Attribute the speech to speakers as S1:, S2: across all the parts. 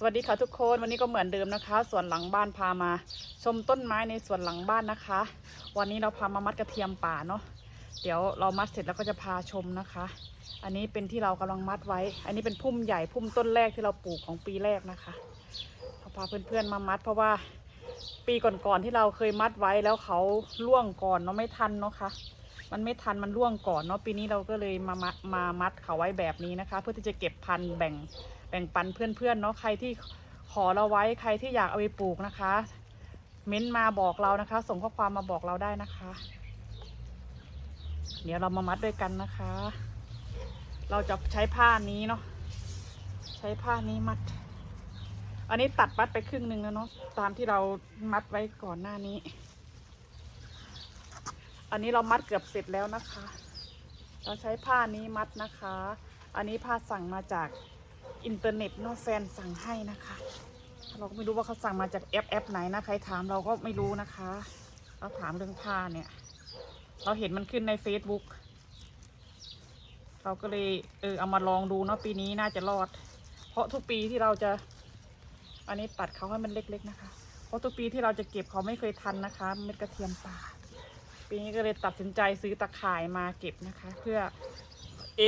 S1: สวัสดีค่ะทุกคนวันนี้ก็เหมือนเดิมนะคะสวนหลังบ้านพามา ชมต้นไม้ในสวนหลังบ้านนะคะ วันนี้เราพามามัดกระเทียมป่าเนาะเดี๋ยวเรามัดเสร็จแล้วก็จะพาชมนะคะ อันนี้เป็นที่เรากำลังมัดไว้ อันนี้เป็นพุ่มใหญ่พุ่มต้นแรกที่เราปลูกของปีแรกนะคะเราพาเพื่อนๆมามัด เพราะว่าปีก่อนๆที่เราเคยมัดไว้แล้วเขาล่วงก่อนเนาะไม่ทันเนาะค่ะ มันไม่ทันมันร่วงก่อนเนาะปีนี้เราก็เลยมามามามัดเขาไว้แบบนี้นะคะ เพื่อที่จะเก็บพันธุ์แบ่งแบ่งปันเพื่อนๆเนาะใครที่ขอเราไว้ใครที่อยากเอาไปปลูกนะคะ เม้นมาบอกเรานะคะ ส่งข้อความมาบอกเราได้นะคะ เดี๋ยวเรามามัดด้วยกันนะคะ เราจะใช้ผ้านี้เนาะใช้ผ้านี้มัด อันนี้ตัดมัดไปครึ่งหนึ่งแล้วเนาะตามที่เรามัดไว้ก่อนหน้านี้ อันนี้เรามัดเกือบเสร็จแล้วนะคะ เราใช้ผ้านี้มัดนะคะ อันนี้ผ้าสั่งมาจากอินเทอร์เน็ตเนอะแฟนสั่งให้นะคะ เราก็ไม่รู้ว่าเขาสั่งมาจากแอปแอปไหนนะ ใครถามเราก็ไม่รู้นะคะ เราถามเรื่องผ้าเนี่ย เราเห็นมันขึ้นใน Facebook เราก็เลยเออเอามาลองดูเนาะปีนี้น่าจะรอด เพราะทุกปีที่เราจะ อันนี้ตัดเขาให้มันเล็กๆนะคะ เพราะทุกปีที่เราจะเก็บเขาไม่เคยทันนะคะ เม็ดกระเทียมป่า ปีนี้ก็เลยตัดสินใจซื้อตะข่ายมาเก็บนะคะ เพื่อ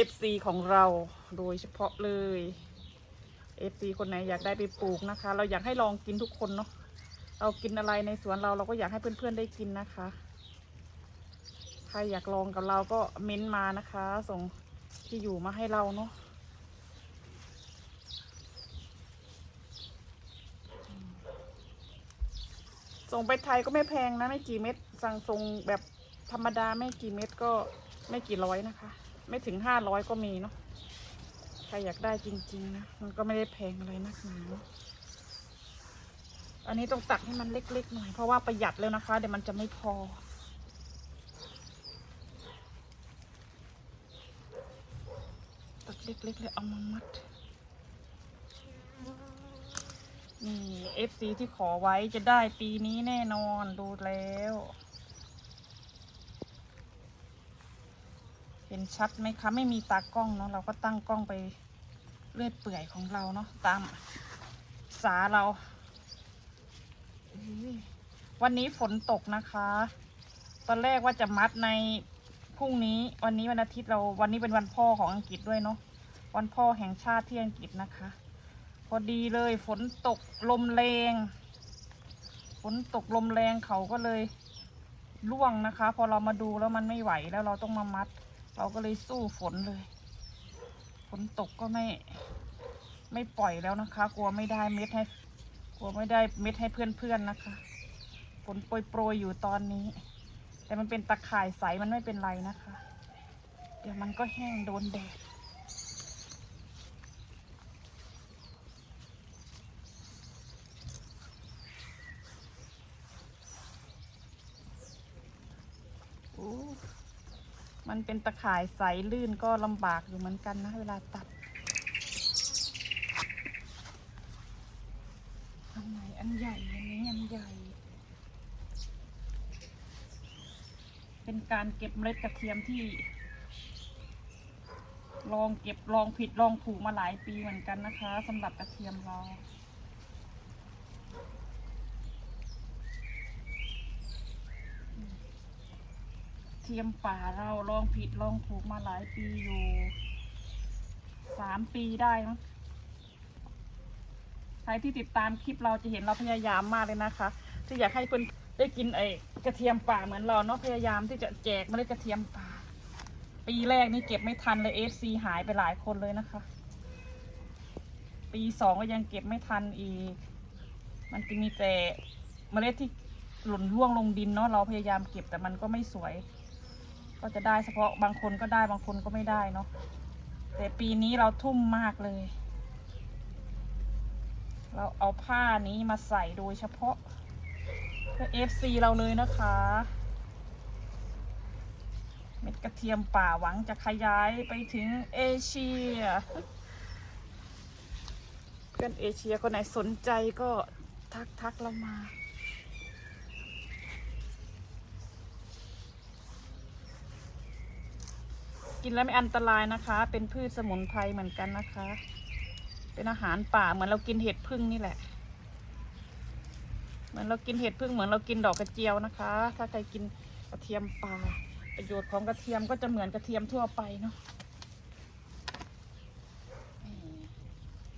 S1: FC ของเราโดยเฉพาะเลย FC คนไหนอยากได้ไปปลูกนะคะ เราอยากให้ลองกินทุกคนเนาะเรากินอะไรในสวนเราเราก็อยากให้เพื่อนๆได้กินนะคะ ใครอยากลองกับเราก็เม้นต์มานะคะ ส่งที่อยู่มาให้เราเนาะส่งไปไทยก็ไม่แพงนะไม่กี่เม็ด สั่งส่งแบบธรรมดาไม่กี่เม็ดก็ไม่กี่ร้อยนะคะ ไม่ถึงห้าร้อยก็มีเนาะใครอยากได้จริง ๆ นะ มันก็ไม่ได้แพงอะไรนักหนาอะอันนี้ต้องตักให้มันเล็ก ๆ หน่อย เพราะว่าประหยัดแล้วนะคะ เดี๋ยวมันจะไม่พอ ตักเล็ก ๆ เลยเอามามัดนี่ FC ที่ขอไว้จะได้ปีนี้แน่นอนดูแล้ว เห็นชัดไหมคะ ไม่มีตากล้องเนาะเราก็ตั้งกล้องไปเลื่อยเปื่อยของเราเนาะตามสาเรา วันนี้ฝนตกนะคะ ตอนแรกว่าจะมัดในพรุ่งนี้ วันนี้วันอาทิตย์เราวันนี้เป็นวันพ่อของอังกฤษด้วยเนาะวันพ่อแห่งชาติที่อังกฤษนะคะ พอดีเลยฝนตกลมแรง ฝนตกลมแรงเขาก็เลยร่วงนะคะ พอเรามาดูแล้วมันไม่ไหวแล้วเราต้องมามัด เราก็เลยสู้ฝนเลย ฝนตกก็ไม่ไม่ปล่อยแล้วนะคะ กลัวไม่ได้เม็ดให้ กลัวไม่ได้เม็ดให้เพื่อนๆนะคะ ฝนโปรยๆอยู่ตอนนี้ แต่มันเป็นตะข่ายใสมันไม่เป็นไรนะคะ เดี๋ยวมันก็แห้งโดนแดด โอ้ มันเป็นตะข่ายใสลื่นก็ลำบากอยู่เหมือนกันนะเวลาตัดอันไหนอันใหญ่อันนี้อันใหญ่ เป็นการเก็บเมล็ดกระเทียมที่ ลองเก็บลองผิดลองถูกมาหลายปีเหมือนกันนะคะสำหรับกระเทียมเรา ทียมป่าเราลองผิดลองถูกมาหลายปีอยู่สามปีได้มั้งใครที่ติดตามคลิปเราจะเห็นเราพยายามมากเลยนะคะ ที่อยากให้เพื่อนได้กินไอ้กระเทียมป่าเหมือนเราเนาะพยายามที่จะแจกเมล็ดกระเทียมป่า ปีแรกนี่เก็บไม่ทันเลยเอฟซีหายไปหลายคนเลยนะคะ ปีสองก็ยังเก็บไม่ทันอีก มันจะมีแต่เมล็ดที่หล่นร่วงลงดินเนาะเราพยายามเก็บแต่มันก็ไม่สวย ก็จะได้เฉพาะบางคนก็ได้บางคนก็ไม่ได้เนาะแต่ปีนี้เราทุ่มมากเลย เราเอาผ้านี้มาใส่โดยเฉพาะเพื่อ FC เราเลยนะคะ เม็ดกระเทียมป่าหวังจะขยายไปถึงเอเชียเพื่อนเอเชียคนไหนสนใจก็ทักทักเรามา กินแล้วไม่อันตรายนะคะ เป็นพืชสมุนไพรเหมือนกันนะคะ เป็นอาหารป่าเหมือนเรากินเห็ดพึ่งนี่แหละ เหมือนเรากินเห็ดพึ่งเหมือนเรากินดอกกระเจียวนะคะ ถ้าใครกินกระเทียมป่า ประโยชน์ของกระเทียมก็จะเหมือนกระเทียมทั่วไปเนาะ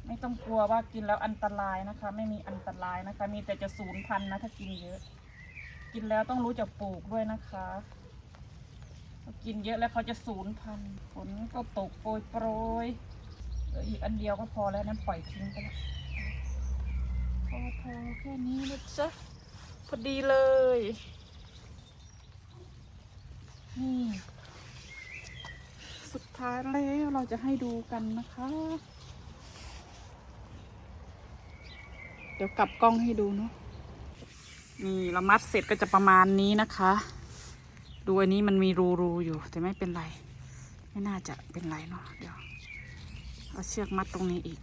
S1: ไม่ต้องกลัวว่ากินแล้วอันตรายนะคะ ไม่มีอันตรายนะคะ มีแต่จะสูญพันธุ์นะถ้ากินเยอะ กินแล้วต้องรู้จักปลูกด้วยนะคะ กินเยอะแล้วเขาจะสูญพันธุ์ฝนก็ตกโปรยโปรยเหลืออีกอันเดียวก็พอแล้วนั้นปล่อยทิ้งไปแล้วพอพอแค่นี้นะจ๊ะพอดีเลยนี่สุดท้ายแล้วเราจะให้ดูกันนะคะ เดี๋ยวกลับกล้องให้ดูเนาะนี่เรามัดเสร็จก็จะประมาณนี้นะคะ ดูอันนี้มันมีรูรูอยู่ แต่ไม่เป็นไร ไม่น่าจะเป็นไรเนาะเดี๋ยวเอาเชือกมัดตรงนี้อีก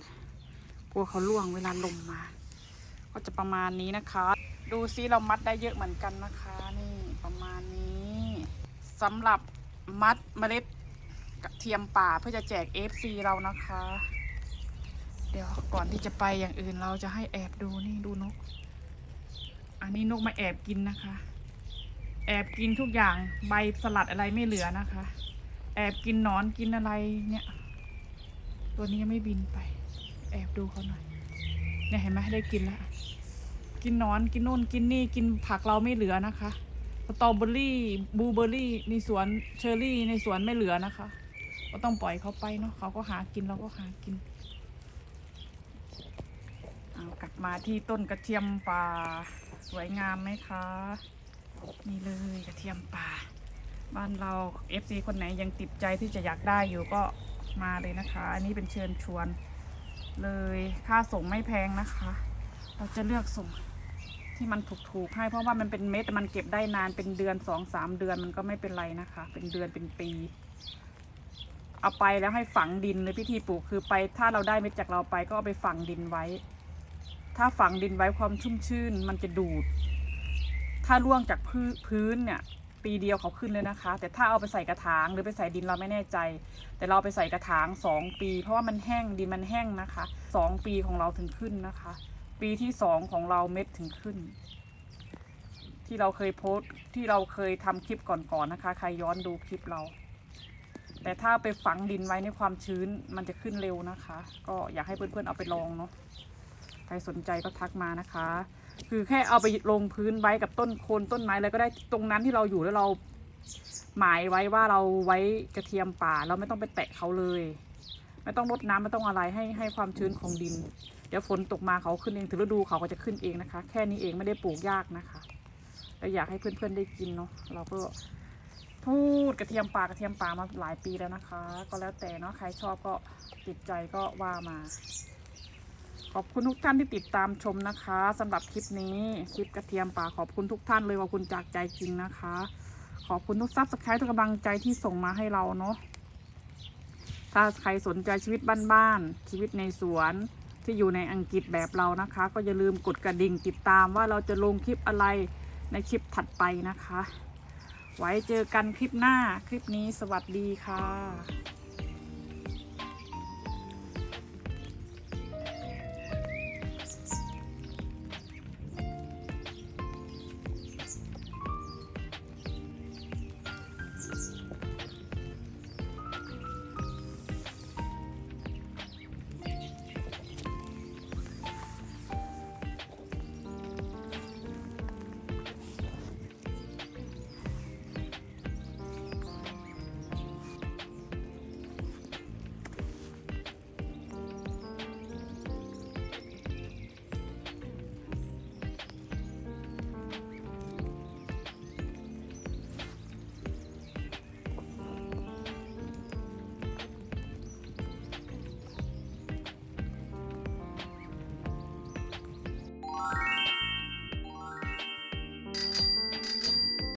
S1: กลัวเขาล่วงเวลาลมมา ก็จะประมาณนี้นะคะ ดูซิเรามัดได้เยอะเหมือนกันนะคะ นี่ประมาณนี้สำหรับมัดเมล็ดกระเทียมป่าเพื่อจะแจก FC เรานะคะ เดี๋ยวก่อนที่จะไปอย่างอื่นเราจะให้แอบดูนี่ดูนก อันนี้นกมาแอบกินนะคะ แอบกินทุกอย่างใบสลัดอะไรไม่เหลือนะคะ แอบกินนอนกินอะไรเนี่ย ตัวนี้ยังไม่บินไป แอบดูเขาหน่อยเนี่ยเห็นไหมได้กินแล้วกินนอนกินนู่นกินนี่กินผักเราไม่เหลือนะคะสตรอเบอรี่บลูเบอรี่ในสวนเชอร์รี่ในสวนไม่เหลือนะคะ ก็ต้องปล่อยเขาไปเนาะเขาก็หากินเราก็หากินเอากลับมาที่ต้นกระเทียมป่าสวยงามไหมคะ นี่เลยกระเทียมป่า บ้านเรา FC คนไหนยังติดใจที่จะอยากได้อยู่ก็มาเลยนะคะ อันนี้เป็นเชิญชวน เลยค่าส่งไม่แพงนะคะ เราจะเลือกส่งที่มันถูกๆให้เพราะว่ามันเป็นเม็ดมันเก็บได้นานเป็นเดือนสองสามเดือนมันก็ไม่เป็นไรนะคะ เป็นเดือนเป็นปี เอาไปแล้วให้ฝังดินเลยพิธีปลูกคือไป ถ้าเราได้เม็ดจากเราไปก็เอาไปฝังดินไว้ ถ้าฝังดินไว้ความชุ่มชื่น มันจะดูด ถ้าร่วงจากพื้นพื้นเนี่ยปีเดียวเขาขึ้นเลยนะคะ แต่ถ้าเอาไปใส่กระถางหรือไปใส่ดินเราไม่แน่ใจ แต่เราไปใส่กระถางสองปี เพราะว่ามันแห้งดินมันแห้งนะคะสองปีของเราถึงขึ้นนะคะ ปีที่สองของเราเม็ดถึงขึ้น ที่เราเคยโพสต์ที่เราเคยทำคลิปก่อนๆนะคะ ใครย้อนดูคลิปเรา แต่ถ้าไปฝังดินไว้ในความชื้นมันจะขึ้นเร็วนะคะ ก็อยากให้เพื่อนๆเอาไปลองเนาะ ใครสนใจก็ทักมานะคะ คือแค่เอาไปลงพื้นไว้กับต้นโคนต้นไม้อะไรก็ได้ตรงนั้นที่เราอยู่แล้วเราหมายไว้ว่าเราไว้กระเทียมป่าเราไม่ต้องไปแตะเขาเลย ไม่ต้องรดน้ำไม่ต้องอะไรให้ให้ความชื้นของดิน เดี๋ยวฝนตกมาเขาขึ้นเองถึงฤดูเขาก็จะขึ้นเองนะคะ แค่นี้เองไม่ได้ปลูกยากนะคะแล้วอยากให้เพื่อนๆได้กินเนาะเราก็พูดกระเทียมป่ากระเทียมป่ามาหลายปีแล้วนะคะ ก็แล้วแต่เนาะใครชอบก็ติดใจก็ว่ามา ขอบคุณทุกท่านที่ติดตามชมนะคะสำหรับคลิปนี้คลิปกระเทียมป่าขอบคุณทุกท่านเลยขอบคุณจากใจจริงนะคะ ขอบคุณทุกซับสไครต์ทุกกำลังใจที่ส่งมาให้เราเนาะถ้าใครสนใจชีวิตบ้านๆชีวิตในสวนที่อยู่ในอังกฤษแบบเรานะคะ ก็อย่าลืมกดกระดิ่งติดตามว่าเราจะลงคลิปอะไรในคลิปถัดไปนะคะ ไว้เจอกันคลิปหน้าคลิปนี้สวัสดีค่ะ